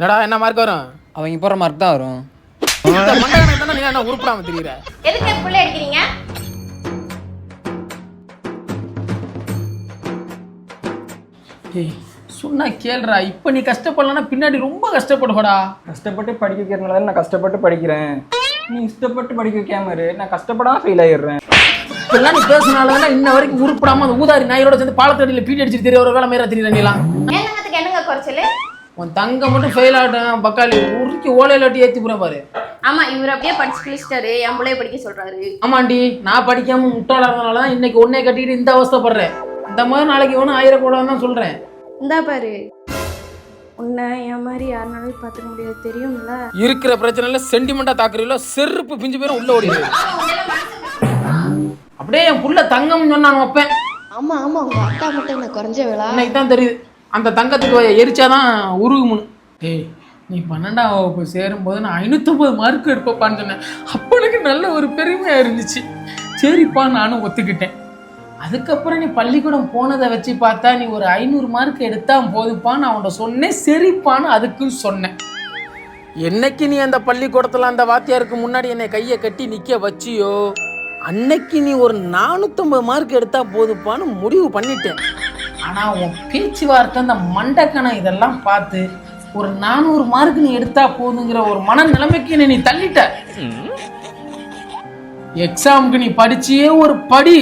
என்னடா என்ன மார்க் வரும்? அவங்க போகிற மார்க் தான் வரும். இந்த மண்டகனுக்கு தானே நீ என்ன உருப்படாம தெரியுற? எதுக்கு புள்ள எடுக்கிறீங்க ஏய் சொன்னா கேளுடா. இப்போ நீ கஷ்டப்படலன்னா பின்னாடி ரொம்ப கஷ்டப்படுவடா. கஷ்டப்பட்டு படிக்க வைக்கிறதுனால நான் கஷ்டப்பட்டு படிக்கிறேன். நீ இஷ்டப்பட்டு படிக்க வைக்காம இரு. நான் கஷ்டப்படாம ஃபெயில் ஆயிடுறேன். இப்பெல்லாம் நீ பேசினால தானே இன்ன வரைக்கும் உருப்படாம அந்த ஊதாரி நாயோட சேர்ந்து பாலத்தடியில் பீடி அடிச்சிட்டு தெரிய ஒரு வேலை மேல தெரியல நீலாம். என்னங்க குறைச்சல்? உன் தங்க மட்டும் ஃபெயில் ஆகட்டும் பக்காளி உருக்கி ஓலையில ஒட்டி ஏற்றி போற பாரு. ஆமா இவர் அப்படியே படிச்சு கிழிச்சிட்டாரு. என் பிள்ளைய படிக்க சொல்றாரு. ஆமாண்டி நான் படிக்காம முட்டாளா இருந்தனால தான் இன்னைக்கு ஒன்னே கட்டிட்டு இந்த அவஸ்தைப்படுறேன். இந்த மாதிரி நாளைக்கு ஒன்றும் ஆயிரக்கூடாதுன்னு தான் சொல்றேன். இந்தா பாரு. உன்னை என் மாதிரி யாருனாலும் பார்த்துக்க முடியாது. தெரியும்ல? இருக்கிற பிரச்சனைல சென்டிமெண்டா தாக்குறீங்களோ செருப்பு பிஞ்சு பேரும் உள்ள ஓடிடுது அப்படியே என் புள்ள தங்கம்னு சொன்னான் வைப்பேன் ஆமா ஆமா உங்க அக்கா மட்டும் என்ன குறைஞ்ச விழா இன்னைக்கு தான் தெரியுது. அந்த தங்கத்துக்கு எரிச்சாதான் உருகுமுன்னு. ஏய் நீ பன்னெண்டாம் வகுப்பு சேரும்போது நான் ஐநூற்றம்பது மார்க் எடுப்பப்பான்னு சொன்னேன். அப்பனுக்கு நல்ல ஒரு பெருமையாக இருந்துச்சு. சரிப்பா நானும் ஒத்துக்கிட்டேன். அதுக்கப்புறம் நீ பள்ளிக்கூடம் போனதை வச்சு பார்த்தா நீ ஒரு ஐநூறு மார்க் எடுத்தா போதுப்பான்னு அவன்கிட்ட சொன்னேன். சரிப்பான்னு அதுக்கும் சொன்னேன். என்னைக்கு நீ அந்த பள்ளிக்கூடத்தில் அந்த வாத்தியாருக்கு முன்னாடி என்னை கையை கட்டி நிற்க வச்சியோ அன்னைக்கு நீ ஒரு நானூற்றம்பது மார்க் எடுத்தா போதுப்பான்னு முடிவு பண்ணிட்டேன். ஆனால் உன் பேச்சுவார்த்தை அந்த மண்டக்கணம் இதெல்லாம் பார்த்து ஒரு நானூறு மார்க் நீ எடுத்தா போதுங்கிற ஒரு மன நிலைமைக்கு நீ தள்ளிட்ட. எக்ஸாமுக்கு நீ படிச்சியே ஒரு படி.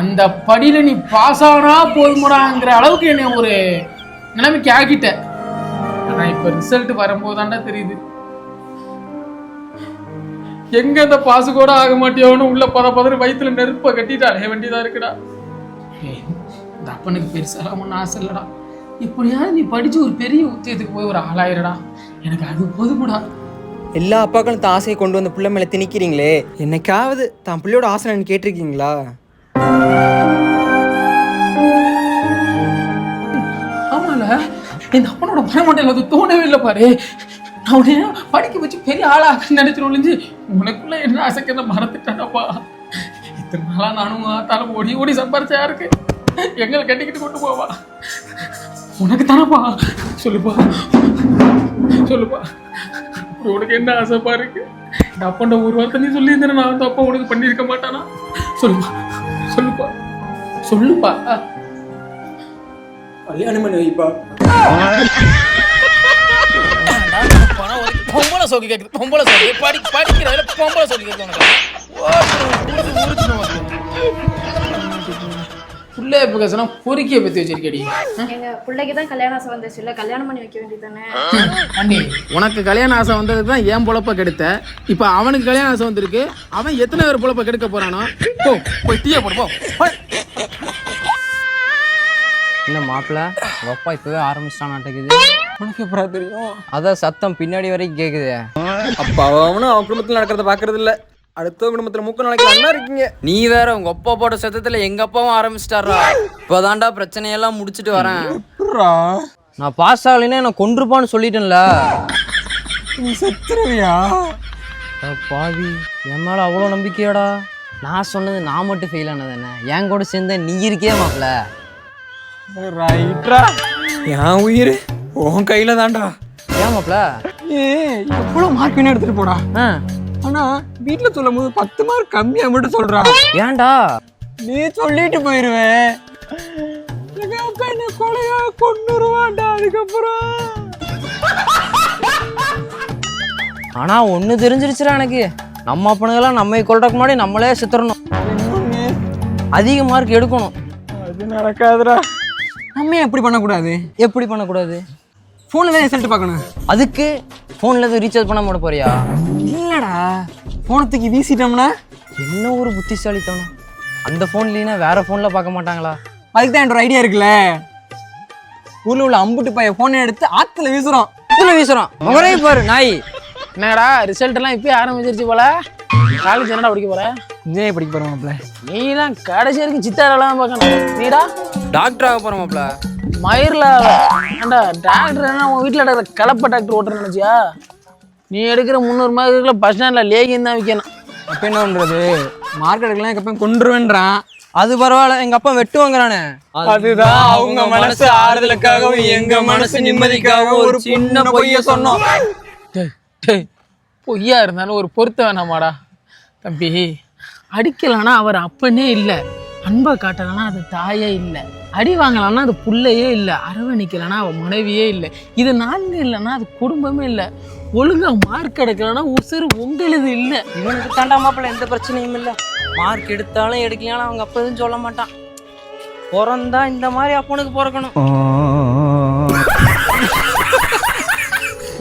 அந்த படியில நீ பாஸ் ஆனா போதுமுடாங்கிற அளவுக்கு என்னை ஒரு நிலைமைக்கு ஆக்கிட்ட. ஆனா இப்ப ரிசல்ட் வரும்போதாண்டா தெரியுது. எங்க அந்த பாசு கூட ஆக மாட்டியோன்னு உள்ள பத பதறி வயிற்றுல நெருப்ப கட்டிட்டு அலைய வேண்டியதா இருக்குடா. இந்த அப்பனுக்கு பெருசாலாம் ஒன்றும் ஆசை இல்லடா. எப்படியாவது நீ படிச்சு ஒரு பெரிய உத்தியத்துக்கு போய் ஒரு ஆளாயிரடா. எனக்கு அது போதுமுடா. எல்லா அப்பாக்களும் தான் ஆசையை கொண்டு வந்து பிள்ளை மேலே திணிக்கிறீங்களே. என்னைக்காவது தான் பிள்ளையோட ஆசை நான் கேட்டிருக்கீங்களா? ஆமால. இந்த அப்பனோட மனமண்டையில் அது தோணவே இல்லை பாரு. நான் உடனே படிக்க வச்சு பெரிய ஆளாக நினைச்சிட்டு ஒளிஞ்சு உனக்குள்ள என்ன ஆசைக்கு என்ன மறந்துட்டானப்பா. இத்தனை நாளா நானும் ஆத்தாலும் ஓடி ஓடி சம்பாரிச்சா இருக்கு எங்களை கட்டிக்கிட்டு கொண்டு போவா. உனக்கு தானப்பா சொல்லுப்பா. சொல்லுப்பா உனக்கு என்ன ஆசைப்பா இருக்கு இந்த அப்பன்ட ஒரு வார்த்தை நீ சொல்லியிருந்தேன் நான் வந்து அப்பா உனக்கு பண்ணியிருக்க மாட்டானா? சொல்லுப்பா. சொல்லுப்பா. சொல்லுப்பா. கல்யாணம் பண்ணி வைப்பா பொம்பளை சோக்கு கேக்குது. பொம்பளை சோக்கு. படி படிக்கிறதுல பொம்பளை சோக்கு உனக்கு. புள்ளைய பேசுனா பொறுக்கிய பத்தி வச்சிருக்கடி. எங்க பிள்ளைக்கு தான் கல்யாணம் ஆசை வந்துச்சு. இல்ல கல்யாணம் பண்ணி வைக்க வேண்டியதானே அண்டி உனக்கு கல்யாண ஆசை வந்ததுக்கு தான் ஏன் பொழப்ப கெடுத்த. இப்போ அவனுக்கு கல்யாண ஆசை வந்திருக்கு. அவன் எத்தனை பேர் பொழப்ப கெடுக்க போறானோ? போ போய் டீயை போடு போ. என்ன மாப்பிள்ள அப்பா இப்போவே ஆரம்பிச்சிட்டான் நாட்டுக்குது உனக்கு எப்படா தெரியும்? அதான் சத்தம் பின்னாடி வரைக்கும் கேட்குது அப்பா அவனும் அவன் குடும்பத்தில் நடக்கிறத பார்க்கறது இல்ல அடுத்த குடும்பத்தில் மூக்க நடக்கலாம் இருக்கீங்க. நீ வேற உங்க அப்பா போட்ட சத்தத்துல எங்க அப்பாவும் ஆரம்பிச்சிட்டாரா? இப்போதான்டா பிரச்சனையெல்லாம் முடிச்சிட்டு வரேன். நான் பாஸ் ஆகலைன்னா என்ன கொன்றுப்பான்னு சொல்லிட்டேன்ல. நீ செத்துருவியா? பாவி என் மேல அவ்வளோ நம்பிக்கையாடா? நான் சொன்னது நான் மட்டும் ஃபெயில் ஆனது என்ன? என் கூட சேர்ந்த நீ இருக்கே மாப்பிள்ள? ரைட்ரா என் உயிர் உன் கையில தான்டா. ஏன் மாப்பிள்ள? ஏ எவ்வளோ மார்க் எடுத்துட்டு போடா. ஆ. ஆனா வீட்ல சொல்லும் போது பத்து மார்க் கம்மியா மட்டும் சொல்றா ஏன்டா? நீ சொல்லிட்டு போயிருவேன். எங்க அப்பா என்ன கொலையா கொண்டுருவான்டா அதுக்கப்புறம். ஆனா ஒண்ணு தெரிஞ்சிருச்சுடா எனக்கு. நம்ம அப்பனுங்கெல்லாம் நம்ம கொள்றதுக்கு முன்னாடி நம்மளே சித்தரணும். அதிக மார்க் எடுக்கணும். அது நடக்காதுடா. நம்ம ஏன் அப்படி பண்ணக்கூடாது? எப்படி பண்ணக்கூடாது? ஃபோனில் தான் ரிசல்ட் பார்க்கணும். அதுக்கு ஃபோனில் எதுவும் ரீசார்ஜ் பண்ண மாட்ட போறியா? இல்லடா ஃபோனத்துக்கு வீசிட்டோம்னா? என்ன ஒரு புத்திசாலித்தனம்? அந்த ஃபோன் இல்லைன்னா வேற ஃபோனில் பார்க்க மாட்டாங்களா? அதுக்கு தான் ஒரு ஐடியா இருக்குல்ல? ஊர்ல உள்ள அம்புட்டு பைய ஃபோனை எடுத்து ஆத்துல வீசுறோம் இதில் வீசுறோம் முகரே பாரு நாய். என்னடா ரிசல்ட் எல்லாம் இப்பயே ஆரம்பிச்சிருச்சு போல? காலேஜ் என்னடா படிக்க போற? இன்ஜினியர் படிக்க போறோம்ல நீலாம் கடைசி வரைக்கும் சித்தாரெல்லாம் பார்க்கணும். நீடா. டாக்டர் ஆக போகிறோம் மாப்ள மயிரில் ஏண்டா டாக்டர் என்ன உன் வீட்டில் எடுக்கிற கலப்பை டாக்டர் ஓட்டுற நினச்சியா? நீ எடுக்கிற முந்நூறு மார்க்குள்ள பஸ் ஸ்டாண்டில் லேகியம் தான் விற்கணும் அப்ப என்ன பண்றது? மார்க் எடுக்கலாம் எப்பயும் கொண்டுருவேன்றான் அது பரவாயில்ல எங்க அப்பா வெட்டு வாங்குறானே அதுதான் அவங்க மனசு ஆறுதலுக்காகவும் எங்க மனசு நிம்மதிக்காகவும் ஒரு சின்ன பொய்ய சொன்னோம். பொய்யா இருந்தாலும் ஒரு பொருத்த வேணாமாடா. தம்பி அடிக்கலான்னா அவர் அப்பனே இல்லை. அன்பை காட்டலைன்னா அது தாயே இல்லை. அடி வாங்கலாம்னா அது புள்ளையே இல்லை அரவணைக்கலைன்னா அவன் மனைவியே இல்லை. இது நான்கு இல்லைன்னா அது குடும்பமே இல்லை. ஒழுங்கா மார்க் எடுக்கலைன்னா உசுறு உங்களுது இல்லை. இவனுக்கு தாண்டா மாப்பிள்ள எந்த பிரச்சனையும் இல்லை. மார்க் எடுத்தாலும் எடுக்கலாலும் அவங்க அப்பா எதுவும் சொல்ல மாட்டான். பிறந்தா இந்த மாதிரி அப்பனுக்கு பிறக்கணும்.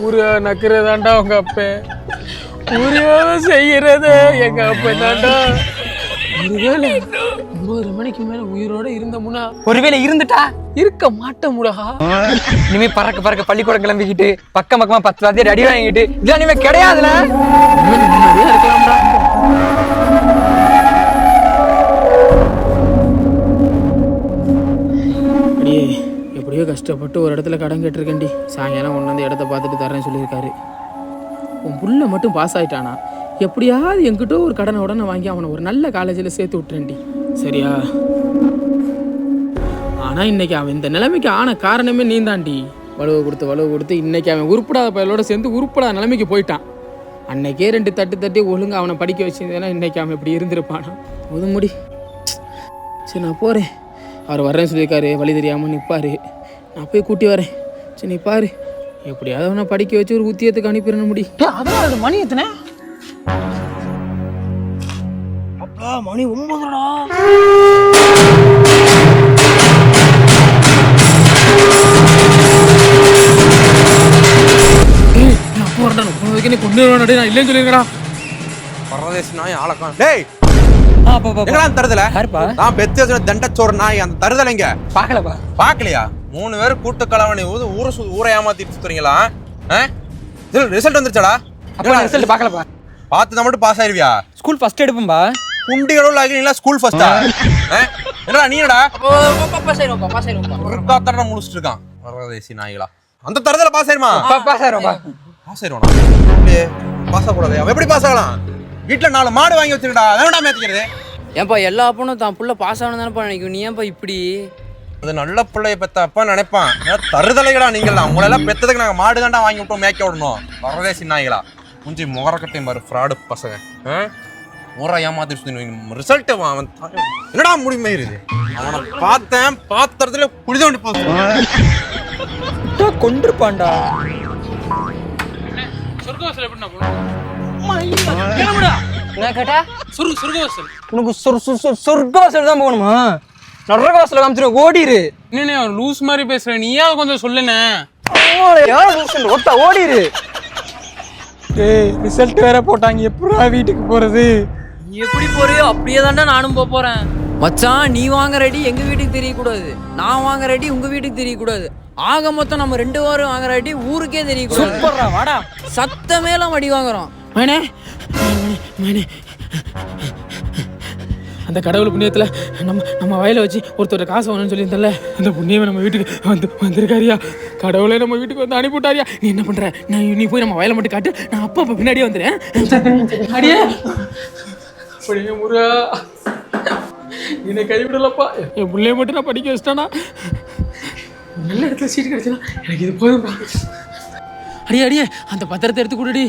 ஊரியா நக்கிறதாண்டா உங்க அப்ப. ஊரியாவ செய்யறது எங்க அப்ப தாண்டா. ஒருவேளை ஒன்பது மணிக்கு மேல உயிரோட இருந்தமுனா ஒருவேளை இருந்துட்டா? இருக்க மாட்டோமுடா இனிமே பறக்க பறக்க பள்ளிக்கூடம் கிளம்பிக்கிட்டு பக்கம் பக்கமா பத்து வாத்தியார் அடி வாங்கிட்டு இதெல்லாம் இனிமே கிடையாதுல? இருக்கலாம்டா அடியே எப்படியோ கஷ்டப்பட்டு ஒரு இடத்துல கடன் கேட்டிருக்கேன்டி. சாயங்காலம் கொண்டாந்து இடத்த பார்த்துட்டு தரேன்னு சொல்லியிருக்காரு. உன் புள்ள மட்டும் பாஸ் ஆயிட்டானா? எப்படியாவது என்கிட்ட ஒரு கடனை உடனே வாங்கி அவனை ஒரு நல்ல காலேஜில் சேர்த்து விட்டுறேன்டி. சரியா? ஆனால் இன்றைக்கி அவன் இந்த நிலைமைக்கு ஆன காரணமே நீ தாண்டி வலுவை கொடுத்து வலுவை கொடுத்து இன்றைக்கி அவன் உருப்படாத பயலோட சேர்ந்து உருப்படாத நிலைமைக்கு போயிட்டான். அன்னைக்கே ரெண்டு தட்டு தட்டி ஒழுங்காக அவனை படிக்க வச்சிருந்தேன்னா இன்றைக்கி அவன் இப்படி இருந்திருப்பானா? போதும் முடி. சரி நான் போகிறேன் அவர் வரேன்னு சொல்லியிருக்காரு. வழி தெரியாமல் நிற்பார் நான் போய் கூட்டி வரேன். சரி நிற்பார் எப்படியாவது அவனை படிக்க வச்சு ஒரு உத்தியத்துக்கு அனுப்பிடணும் முடி. அதான் மணி எத்தனை? மணி ஒன்பதுடா. ஆ, பாக்கலப்பா பாக்கலையா மூணு பேர் கூட்டு கலவணி ஊரை ஊரை ஏமாத்திட்டு சுத்துறீங்களா? ரிசல்ட் வந்துருச்சாடா? அப்பா ரிசல்ட் பாக்கலப்பா பார்த்து தான் மட்டும் பாஸ் ஆயிருவியா? ஸ்கூல் ஃபர்ஸ்ட் எடுப்போம்பா குண்டிகளோட ஆகிறீங்களா ஸ்கூல் ஃபர்ஸ்டா என்னடா நீ என்னடா பாஸ் ஆயிருவோம்ப்பா பாஸ் ஆயிருவோம்ப்பா ஒரு காத்தட முடிச்சிட்டு இருக்கான் பரதேசி நாய்களா அந்த தருதல பாஸ் ஆயிருமா? பாஸ் ஆயிரும்ப்பா பாஸ் ஆயிருவானா? பாஸ் ஆகக்கூடாது. அவன் எப்படி பாஸ் ஆகலாம்? வீட்டுல நாலு மாடு வாங்கி வச்சிருக்கடா. வேண்டாம் மேத்திக்கிறது ஏன்பா எல்லா அப்பனும் தான். புள்ள பாஸ் ஆகணும் தானப்பா நினைக்கும். நீ ஏன்பா இப்படி? அது நல்ல பிள்ளைய பெத்த அப்பா நினைப்பான். தருதலைகளா நீங்களாம் உங்களை எல்லாம் பெத்ததுக்கு நாங்க மாடு தாண்டா வாங்கி விட்டோம் மேய்க்க விடணும். வரதேசி நாய்களா முஞ்சி முகரக்கட்டையும் பாரு ஃப்ராடு பசங்க. ஆ? ஊரை ஏமாத்தி ரிசல்ட் அவன் என்னடா முடிமயிருது அவனை பார்த்தேன் பாத்திரத்துல குளித வேண்டி போகுது கொண்டிருப்பான்டா சொர்க்கவாசல் எப்படி நான் கேட்டா? சொர்க்க சொர்க்கவாசல். உனக்கு சொர் சொர் சொர் சொர்க்கவாசல் தான் போகணுமா? நரகவாசல் காமிச்சிரு ஓடிரு. என்னண்ணே ஒரு லூஸ் மாதிரி பேசுற நீயா கொஞ்சம் சொல்லுண்ணே ஒத்த ஓடிரு. ரிசல்ட் வேற போட்டாங்க. எப்படா வீட்டுக்கு போறது? நீ எப்படி போறியோ அப்படியே தாண்டா நானும் போக போறேன். மச்சான் நீ வாங்க ரெடி எங்க வீட்டுக்கு தெரியக்கூடாது. நான் வாங்க ரெடி உங்க வீட்டுக்கு தெரியக்கூடாது. ஆக மொத்தம் நம்ம ரெண்டு வாரம் வாங்குற ரெடி ஊருக்கே தெரியக்கூடாது. சூப்பர்ரா வாடா. சத்தமேலாம் வடி வாங்குறோம். மயனே மயனே அந்த கடவுள் புண்ணியத்தில் நம்ம நம்ம வயலை வச்சு ஒருத்தர் காசு வேணும்னு சொல்லியிருந்தல அந்த புண்ணியமே நம்ம வீட்டுக்கு வந்து வந்திருக்காரியா. கடவுளே நம்ம வீட்டுக்கு வந்து அனுப்பிவிட்டாரியா நீ என்ன பண்ற? நான் நீ போய் நம்ம வயலை மட்டும் காட்டு நான் அப்பா அப்பா பின்னாடியே வந்துடுறேன். அடியே. அப்படியே முருகா. என்னை கைவிடலப்பா. என் பிள்ளைய மட்டும் நான் படிக்க வச்சிட்டானா? நல்ல இடத்துல சீட் கிடைச்சா எனக்கு இது போதும்பா அடியே அடியே அந்த பத்திரத்தை எடுத்து கொடுடி.